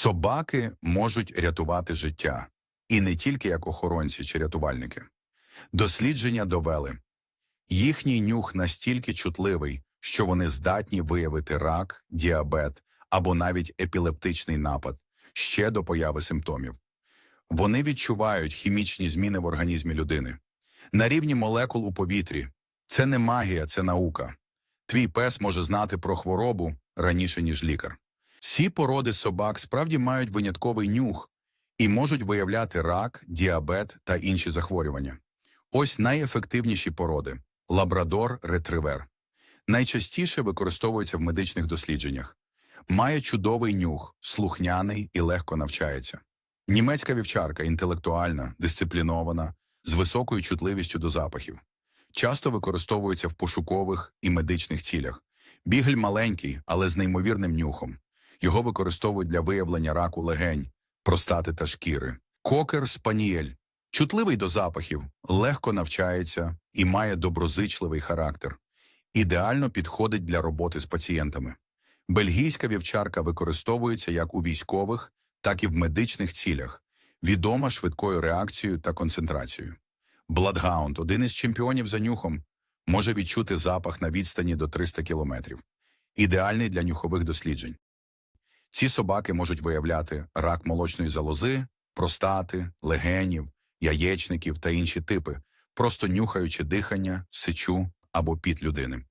Собаки можуть рятувати життя, і не тільки як охоронці чи рятувальники. Дослідження довели, їхній нюх настільки чутливий, що вони здатні виявити рак, діабет або навіть епілептичний напад ще до появи симптомів. Вони відчувають хімічні зміни в організмі людини. На рівні молекул у повітрі. Це не магія, це наука. Твій пес може знати про хворобу раніше, ніж лікар. Всі породи собак справді мають винятковий нюх і можуть виявляти рак, діабет та інші захворювання. Ось найефективніші породи лабрадор ретривер. Найчастіше використовується в медичних дослідженнях. Має чудовий нюх, слухняний і легко навчається. Німецька вівчарка інтелектуальна, дисциплінована, з високою чутливістю до запахів. Часто використовується в пошукових і медичних цілях. Бігель маленький, але з неймовірним нюхом. Його використовують для виявлення раку легень, простати та шкіри. Кокер спанієль. Чутливий до запахів, легко навчається і має доброзичливий характер. Ідеально підходить для роботи з пацієнтами. Бельгійська вівчарка використовується як у військових, так і в медичних цілях, відома швидкою реакцією та концентрацією. Бладгаунд, один із чемпіонів за нюхом, може відчути запах на відстані до 300 кілометрів. Ідеальний для нюхових досліджень. Ці собаки можуть виявляти рак молочної залози, простати, легенів, яєчників та інші типи, просто нюхаючи дихання, сечу або піт людини.